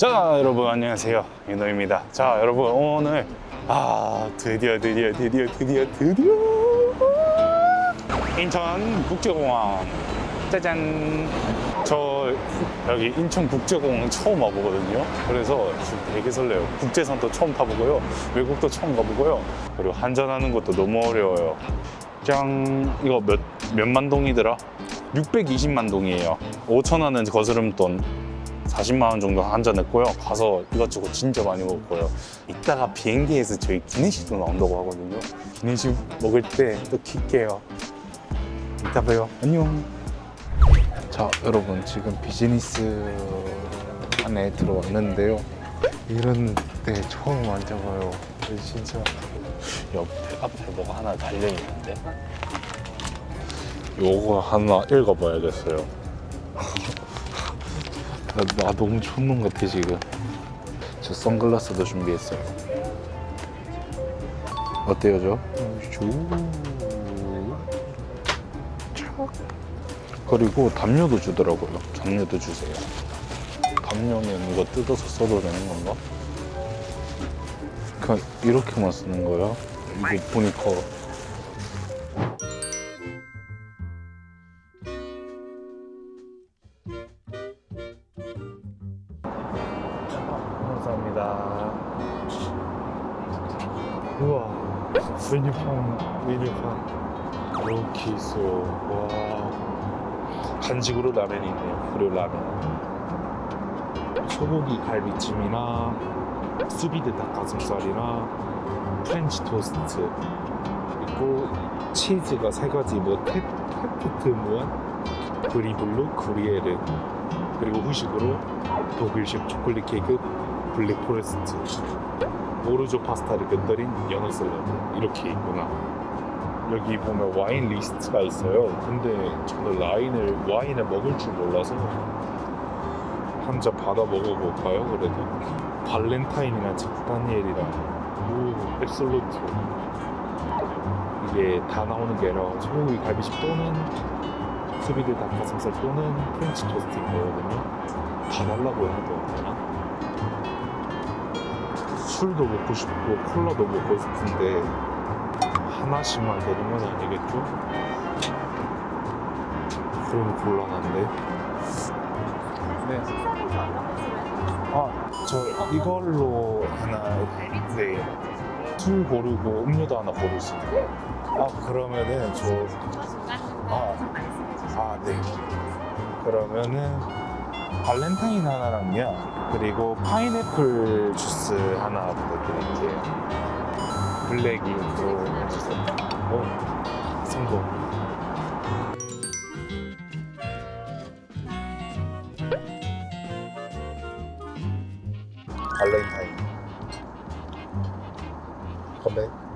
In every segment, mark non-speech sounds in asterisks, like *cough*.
자 여러분 안녕하세요. 윤호입니다. 자 여러분 오늘 아 드디어 드디어 드디어 드디어 드디어! 인천 국제공항. 짜잔! 저 여기 인천 국제공항 처음 와보거든요. 그래서 지금 되게 설레요. 국제선도 처음 타보고요. 외국도 처음 가보고요. 그리고 한전하는 것도 너무 어려워요. 짱! 이거 몇 몇만 동이더라? 620만 동이에요. 5천 원은 거스름 돈 40만 원 정도 한잔했고요. 가서 이것저것 진짜 많이 먹었고요. 이따가 비행기에서 저희 기내식도 나온다고 하거든요. 기내식 먹을 때 또 킬게요. 이따 봐요. 안녕. 자, 여러분 지금 비즈니스 안에 들어왔는데요. 이런 데 처음 앉아봐요. 진짜 옆에 앞에 뭐가 하나 달려 있는데. 요거 하나 읽어봐야겠어요. *laughs* 나, 나 너무 촌놈 같아 지금 저 선글라스도 준비했어요 어때요 저? 슈. 착. 그리고 담요도 주더라고요 담요도 주세요 담요는 이거 뜯어서 써도 되는 건가? 그냥 이렇게만 쓰는 거야? 이게 보니까 메뉴판, 메뉴판. 이렇게 있어. 와. 간식으로 라면이 있네요. 그리고 라면. 소고기 갈비찜이나 수비드 닭가슴살이나 프렌치 토스트 그리고 치즈가 세 가지 뭐 테, 테프트 무한 그리블루 그리에르 그리고 후식으로 독일식 초콜릿 케이크 블랙 포레스트 오르조 파스타를. 곁들인 연어 샐러드. 이렇게 있구나. 여기 보면 와인 리스트가 있어요. 근데 저는 라인을 와인을 먹을 줄 몰라서 한 잔 받아 먹어볼까요? 그래도 발렌타인이랑 잭다니엘이랑 오 앱솔루트. 이게 다 나오는 게 아니라 소고기 갈비찜 또는 스비드 닭가슴살 또는 프렌치 토스트인 거거든요. 다 달라고 해야 되나? 술도 먹고 싶고 콜라도 먹고 싶은데 하나씩만 되는 건 아니겠죠? 그럼 곤란한데 네. 아, 저 이걸로 하나 네. 술 고르고 음료도 하나 고르시면 아, 그러면은 저 아, 아, 네. 그러면은 발렌타인 하나랑요. 그리고 파인애플 주스 하나 부탁드릴게요. 블랙이로 해주세요. 오, 성공. 발렌타인. 건배.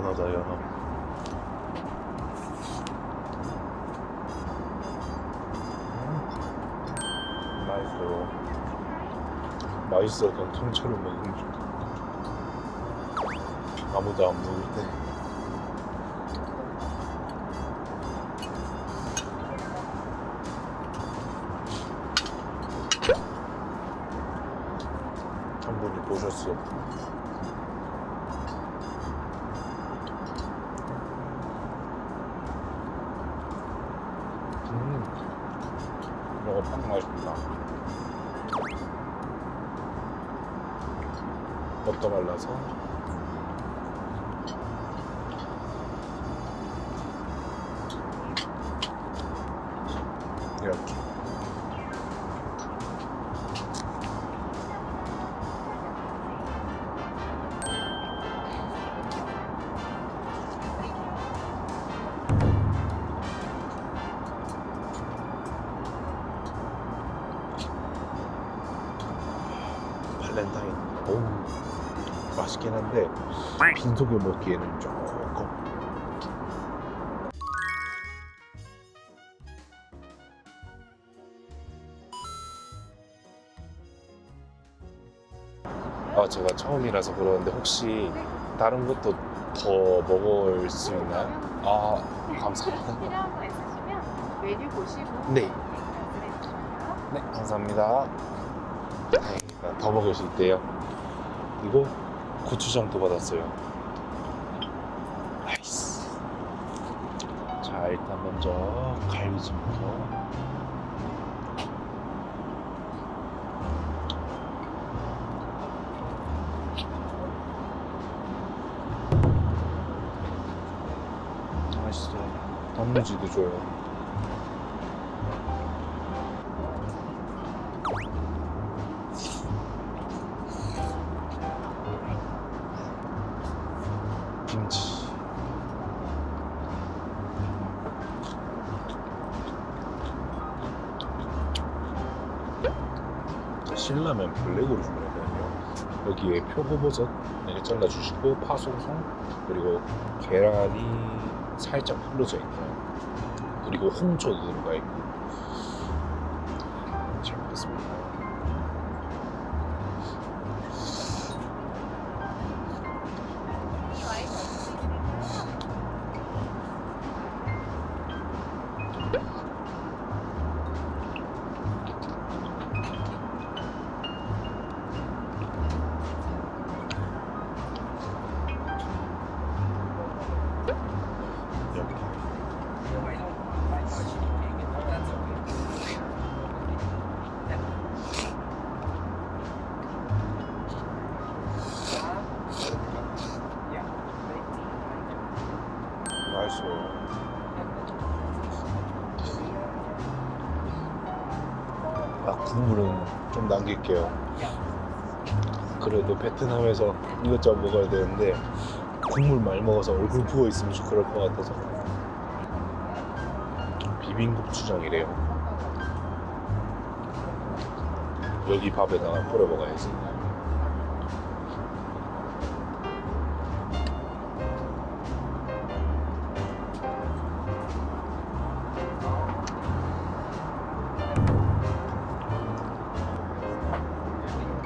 연어다 연어. 음, 맛있어요. 맛있어서 통째로 먹으면 좋다. 아무도 안 먹을 때. 음, 이거 딱 맛있다. 버터 발라서. 맛있긴 한데 빈속에 먹기에는 조금. 아 제가 처음이라서 그러는데 혹시 다른 것도 더 먹을 수 있나요? 아, 감사합니다. 필요한 거 있으시면 메뉴 보시고 네. 말씀해 네, 감사합니다. 다행이다. 더 먹을 수 있대요. 그리고 고추장도 받았어요. 나이스. 자, 일단 먼저 갈비찜부터. 맛있어요. 단무지도 줘요. 신라면 블랙으로 주문했거든요. 여기에 표고버섯 이렇게 잘라주시고 파송송 그리고 계란이 살짝 풀러져 있네요. 그리고 홍초도 들어가 있고 국물은 좀 남길게요. 그래도 베트남에서 이것저것 먹어야 되는데 국물 많이 먹어서 얼굴 부어 있으면 좀 그럴 것 같아서 비빔고추장이래요. 여기 밥에다가 뿌려 먹어야지.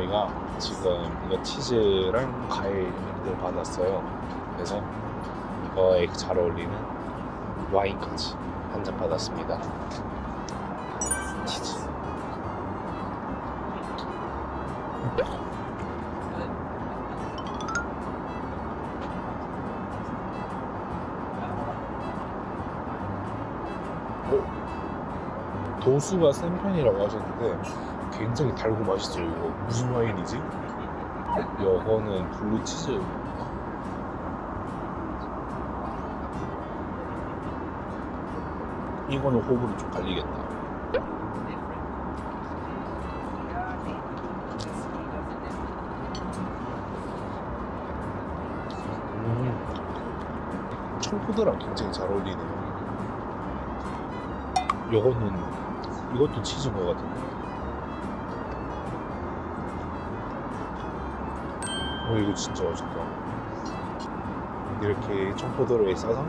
저희가 지금 이거 치즈랑 과일을 받았어요. 그래서 이거에 잘 어울리는 와인까지 한 잔 받았습니다. 치즈. 어? 도수가 센 편이라고 하셨는데 굉장히 달고 맛있어요 이거. 무슨 와인이지? 이거는 블루치즈. 이거는 호불호 좀 갈리겠다. 음, 청포도랑 굉장히 잘 어울리네요. 요거는 이것도 치즈인 것 같은데 어 이거 진짜 맛있다. 이렇게 청포도를 싸서?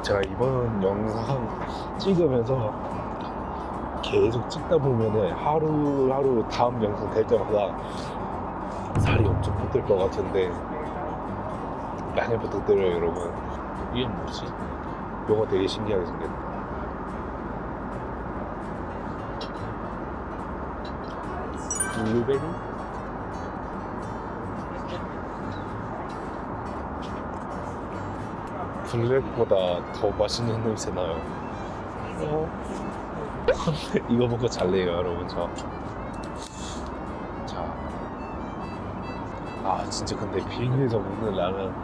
제가 이번 영상 찍으면서 계속 찍다 보면은 하루하루 다음 영상 될 때마다 살이 엄청 붙을 것 같은데 양해 부탁드려요 여러분. 이게 뭐지? 이거 되게 신기하게 생겼다 블루베리? 블랙보다 더 맛있는 냄새 나요. 어. *laughs* 이거 먹고 잘래요, 여러분. 저. 자. 아, 진짜 근데 비행기에서 먹는 라면.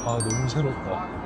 아, 너무 새롭다.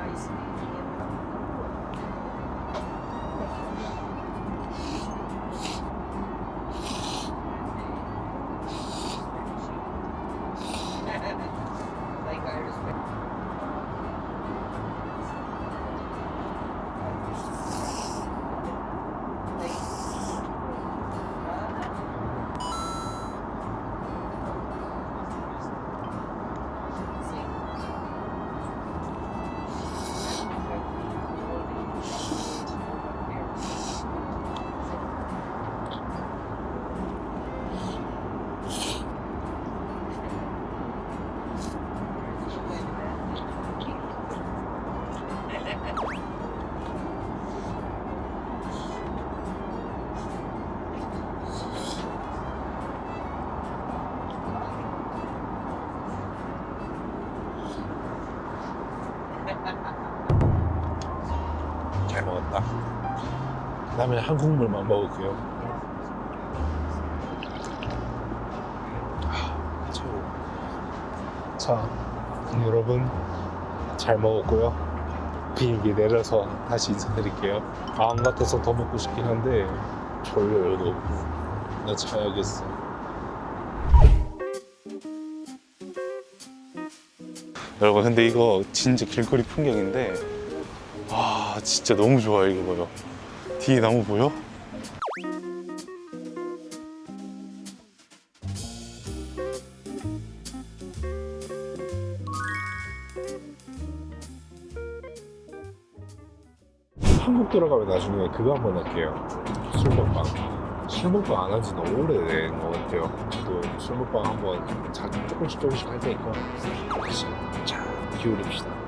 그 다음에 한국물만 먹을게요. 아. 자, 여러분 잘 먹었고요. 비행기 내려서 다시 인사드릴게요. 마음 같아서 더 먹고 싶긴 한데 졸려요 너무. 나 자야겠어. 여러분 근데 이거 진짜 길거리 풍경인데 와 진짜 너무 좋아요 이거 봐요 뒤에 나무 보여? 한국 들어가면 나중에 그거 한번 할게요. 술 먹방. 술 먹방 안 한지 너무 오래된 것 같아요. 또술 먹방 한번 자, 조금씩 조금씩 할 테니까 자 기울입시다.